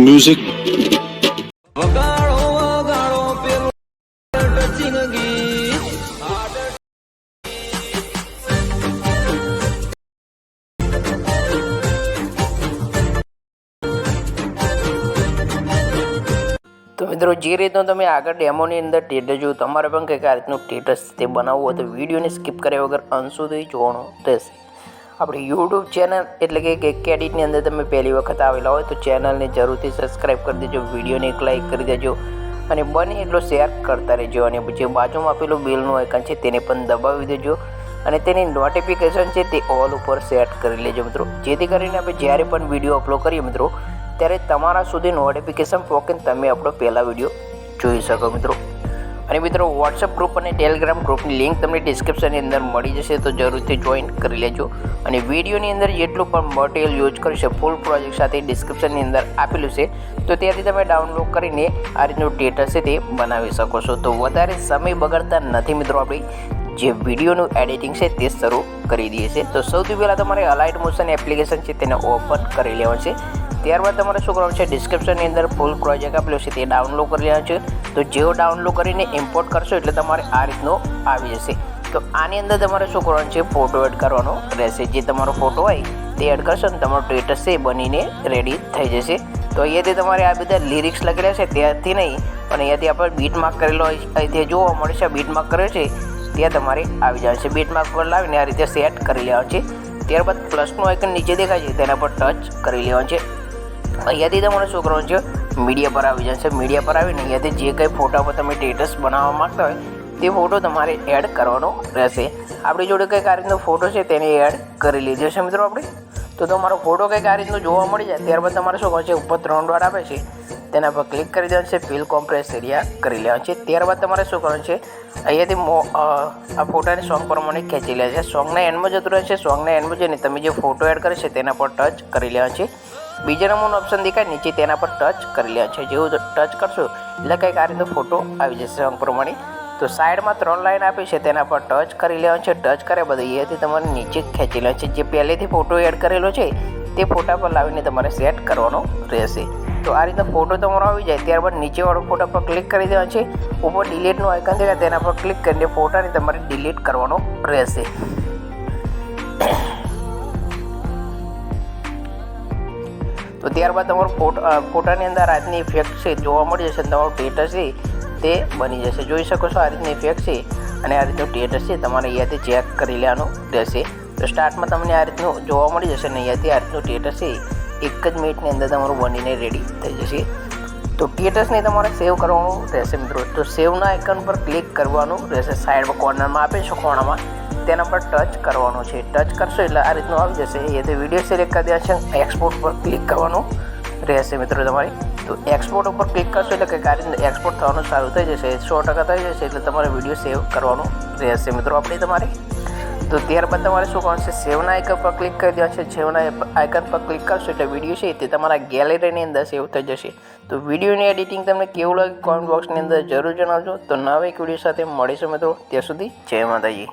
ગીત તો મિત્રો, જે રીતનું તમે આગળ ડેમોની અંદર ટેટર જોયું, તમારે પણ કંઈક આ રીતનું ટેટસ તે બનાવવું હોય તો વિડીયોને સ્કીપ કર્યા વગર અંશ સુધી જોવાનું રહેશે. આપણી યુટ્યુબ ચેનલ એટલે કે કેડિટની અંદર તમે પહેલી વખત આવેલા હોય તો ચેનલને જરૂરથી સબસ્ક્રાઈબ કરી દેજો વિડીયોને એક લાઈક કરી દેજો અને બને એટલો શેર કરતા રહેજો અને જે બાજુમાં આપેલું બિલનું આઇકન છે તેને પણ દબાવી દેજો અને તેની નોટિફિકેશન છે તે ઓલ ઉપર સેટ કરી લેજો મિત્રો. જેથી કરીને આપણે જ્યારે પણ વીડિયો અપલોડ કરીએ મિત્રો, ત્યારે તમારા સુધી નોટિફિકેશન પહોંચે તમે આપણો પહેલા વીડિયો જોઈ શકો મિત્રો. અને મિત્રો વોટ્સઅપ ગ્રુપ અને ટેલિગ્રામ ગ્રુપની લિંક તમને ડિસ્ક્રિપ્શનની અંદર મળી જશે, તો જરૂરથી જોઈન કરી લેજો. અને વિડીયોની અંદર જેટલું પણ મટીરિયલ યુઝ કર્યું છે ફૂલ પ્રોજેક્ટ સાથે ડિસ્ક્રિપ્શનની અંદર આપેલું છે, તો ત્યાંથી તમે ડાઉનલોડ કરીને આ રીતનું ટેટસ છે તે બનાવી શકો છો. તો વધારે સમય બગાડતા નથી મિત્રો આપણે, જે વિડીયોનું એડિટિંગ છે તે શરૂ કરી દઈએ છે તો સૌથી પહેલાં તમારે અલાઇટ મોશન એપ્લિકેશન છે તેને ઓપન કરી લેવાનું છે. ત્યારબાદ તમારે શું કરવાનું છે ડિસ્ક્રિપ્શનની અંદર ફૂલ પ્રોજેક્ટ આપેલું છે, તે ડાઉનલોડ કરી લેવાનું છે. તો જેઓ ડાઉનલોડ કરીને ઇમ્પોર્ટ કરશો એટલે તમારે આ રીતનો આવી જશે. તો આની અંદર તમારે શું કરવાનું છે ફોટો એડ કરવાનો રહેશે. જે તમારો ફોટો હોય તે એડ કરશો ને તમારો સ્ટેટસ છે બનીને રેડી થઈ જશે. તો અહીંયાથી તમારે આ બધા લિરિક્સ લખેલા છે, ત્યાંથી નહીં, પણ અહીંયાથી આપણે બીટ માર્ક કરેલો હોય, અહીંથી જોવા મળશે બીટ માર્ક કર્યો છે, ત્યાં તમારે આવી જવાનું છે. બીટ માર્ક પર લાવીને આ રીતે સેટ કરી લેવાનું છે. ત્યારબાદ પ્લસનું આઇકન નીચે દેખાય છે, તેના પર ટચ કરી લેવાનું છે. અહીંયાથી તમારે કરવાનું છે મીડિયા પર આવી જશે મીડિયા પર આવીને અહીંયાથી જે કંઈ ફોટા પર તમે સ્ટેટસ બનાવવા માગતા હોય, તે ફોટો તમારે એડ કરવાનો રહેશે. આપણી જોડે કંઈક આ રીતનો ફોટો છે, તેને એડ કરી લીધો છે મિત્રો આપણે. તો તમારો ફોટો કંઈક આ રીતનો જોવા મળી જાય, ત્યારબાદ તમારે શું છે ઉપર ત્રણ વાર આવે છે, તેના પર ક્લિક કરી દેવાનું છે ફિલ કોમ્પ્રેસ એરિયા કરી લેવાનું છે. ત્યારબાદ તમારે શું કરવાનું છે, અહીંયાથી મો આ ફોટાને સોંગ પ્રમાણે ખેંચી લે છે. સોંગના એન્ડમાં જતું રહે છે સોંગના એન્ડમાં જઈને તમે જે ફોટો એડ કરે છે, તેના પર ટચ કરી લેવાનું છે. બીજા નંબરનો ઓપ્શન દેખાય, નીચે તેના પર ટચ કરી લે છે. જેવું ટચ કરશો, એટલે કંઈક આ રીતનો ફોટો આવી જશે રંગ પ્રમાણે. તો સાઈડમાં ત્રણ લાઈન આપી છે, તેના પર ટચ કરી લેવાનું છે. ટચ કર્યા બધું એથી તમારે નીચે ખેંચી લેવાનું છે. જે પહેલેથી ફોટો એડ કરેલો છે, તે ફોટા પર લાવીને તમારે સેટ કરવાનો રહેશે. તો આ રીતે ફોટો તમારો આવી જાય, ત્યારબાદ નીચેવાળો ફોટા પર ક્લિક કરી દેવાનો છે. ઉપર ડિલીટનું આઇકન દેખાય, તેના પર ક્લિક કરીને ફોટાને તમારે ડિલીટ કરવાનો રહેશે. તો ત્યારબાદ તમારો ફોટા ફોટાની અંદર આ રીતની ઇફેક્ટ છે, જોવા મળી જશે તમારું સ્ટેટસ છે તે બની જશે. જોઈ શકો છો આ રીતની ઇફેક્ટ છે અને આ રીતનું સ્ટેટસ છે તમારે અહીંયાથી ચેક કરી લેવાનું રહેશે. તો સ્ટાર્ટમાં તમને આ રીતનું જોવા મળી જશે અને અહીંયાથી આ રીતનું સ્ટેટસ છે એક જ મિનિટની અંદર તમારું બનીને રેડી થઈ જશે. તો ટેટસને તમારે સેવ કરવાનું રહેશે મિત્રો. તો સેવના આઇકન પર ક્લિક કરવાનું રહેશે. સાઈડમાં કોર્નરમાં આપે છે કોણામાં તેના પર ટચ કરવાનો છે. ટચ કરશો એટલે આ રીતનું આવી જશે. એ તો વીડિયો સિલેક્ટ કરી છે. એક્સપોર્ટ પર ક્લિક કરવાનું રહેશે મિત્રો તમારે. તો એક્સપોર્ટ ઉપર ક્લિક કરશો એટલે કંઈક આ રીતનું એક્સપોર્ટ થવાનું સારું થઈ જશે. સો ટકા થઈ જશે એટલે તમારે વીડિયો સેવ કરવાનું રહેશે મિત્રો આપણે તમારે. તો ત્યારબાદ તમારે શું કરવાનું છે? સેવના આઇકન પર ક્લિક કરી દેવાનું છે. સેવના આઇકન પર ક્લિક કરશો એટલે વીડિયો છે તે તમારા ગેલેરીની અંદર સેવ થઈ જશે. તો વિડીયોની એડિટિંગ તમને કેવું લાગે કોમેન્ટ બોક્સની અંદર જરૂર જણાવજો. તો નવા એક વીડિયો સાથે મળીશું મિત્રો. ત્યાં સુધી જય માતાજી.